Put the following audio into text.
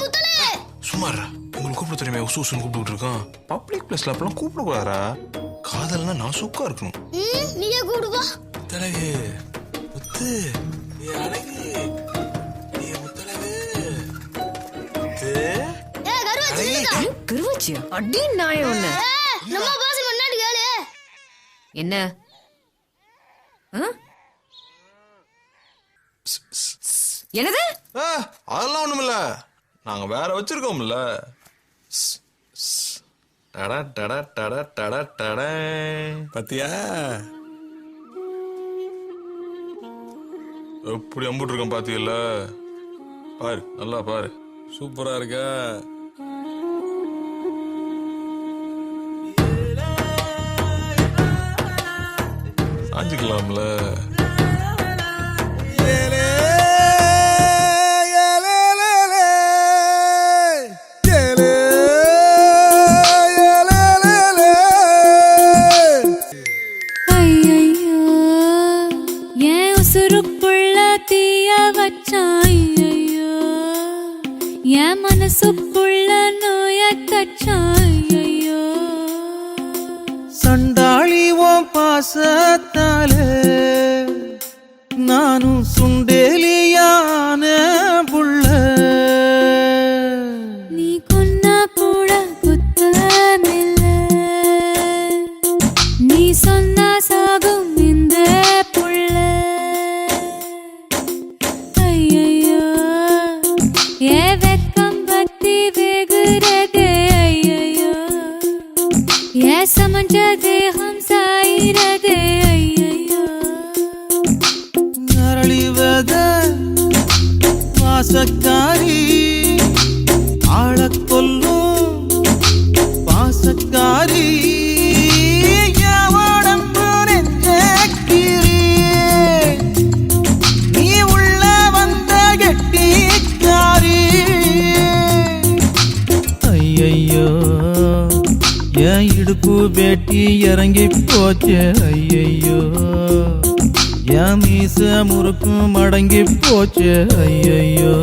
முத்தலே! சும்மாரா உங்களுக்கு கூப்பிட தெரியுமே உசு உசுன்னு கூப்பிட்டு இருக்கான். பப்ளிக் பிளேஸ்ல அப்பெல்லாம் கூப்பிடக்கூடாதா காதல்னா நான் சுக்கா இருக்கணும். ம் நீயே கூடு வா. முத்தழகு முத்து ஏ அழகு. ஏ முத்தழகு முத்து ஏய் கருவா சின்னதா கருவாச்சியா? அடி நாய ஒண்ணு ஏய் நம்ம பாசி முன்னாடி கேளு. என்ன? ஆ? என்னது? ஆ, அதெல்லாம் ஒண்ணுமில்ல. நாங்க வேற வச்சிருக்கோம்ல. டட டட டட டட டட. பாத்தியா? எப்படி அம்புட்டு இருக்கோம் பாத்தீங்கல்ல பாரு நல்லா பாரு. சூப்பரா இருக்கா. சாஞ்சுக்கலாம்ல. என் மனசுக்குள்ள நோய ஐயையோ. சண்டாளி ஓம் பாசத்தாலே நானும் சுண்டேலியான புள்ள நீ கொன்னா கூட குத்தமில்ல. நீ சொன்னா வந்த கெட்டிக்காரி கொல்லும் பாசக்காரி இடுப்பு வேட்டி இறங்கி போச்சு. ஐயையோ. என் மீச முறுக்கும் அடங்கி போச்சு. ஐயையோ.